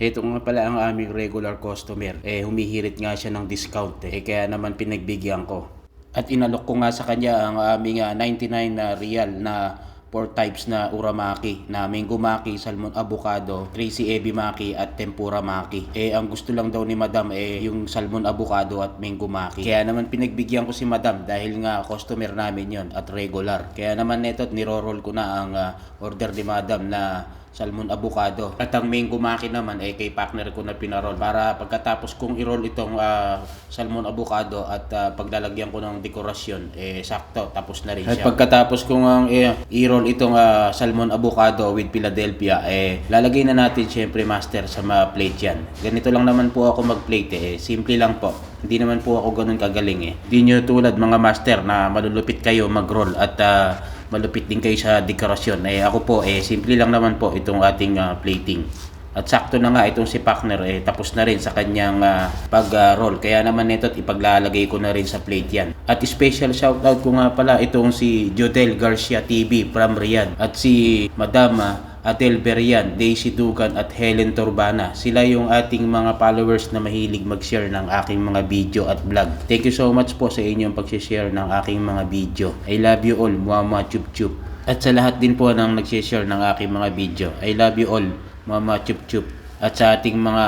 Ito nga pala ang aming regular customer. Eh, humihirit nga siya ng discount eh. Kaya naman pinagbigyan ko. At inalok ko nga sa kanya ang aming ah, 99 na real na 4 types na uramaki na mango maki, salmon avocado, crazy ebi maki at tempura maki. Eh ang gusto lang daw ni madam eh yung salmon avocado at mango maki. Kaya naman pinagbigyan ko si madam dahil nga customer namin yon at regular. Kaya naman neto niro-roll ko na ang ah, order ni madam na salmon avocado. At ang mango maki naman ay kay partner ko na pinarol para pagkatapos kong i-roll itong ah, salmon avocado at ah, paglalagyan ko ng dekorasyon eh sakto tapos na rin siya. At pagkatapos kong ang eh, i-roll itong ah, salmon avocado with Philadelphia eh lalagay na natin syempre master sa mga plate yan. Ganito lang naman po ako mag-plate eh. Simple lang po. Hindi naman po ako ganun kagaling eh. Hindi nyo tulad mga master na malulupit kayo mag-roll at ah, malupit din kayo sa dekorasyon. Eh ako po eh simple lang naman po itong ating ah, plating. At sakto na nga itong si partner eh tapos na rin sa kanyang ah, pag-roll. Kaya naman nito ipaglalagay ko na rin sa plate yan. At special shoutout ko nga pala itong si Jodel Garcia TV from Riyadh at si Madam ah, Adel Berian, Daisy Dugan at Helen Turbana. Sila yung ating mga followers na mahilig mag-share ng aking mga video at vlog. Thank you so much po sa inyong pag-share ng aking mga video. I love you all, Mama Chup Chup. At sa lahat din po ng nag-share ng aking mga video. I love you all, Mama Chup Chup. At sa ating mga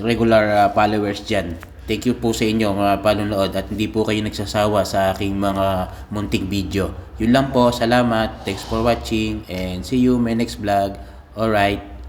regular ah, followers dyan. Thank you po sa inyong uh, panunood at hindi po kayo nagsasawa sa aking mga munting video. Yun lang po, salamat. Thanks for watching and see you my next vlog. Alright.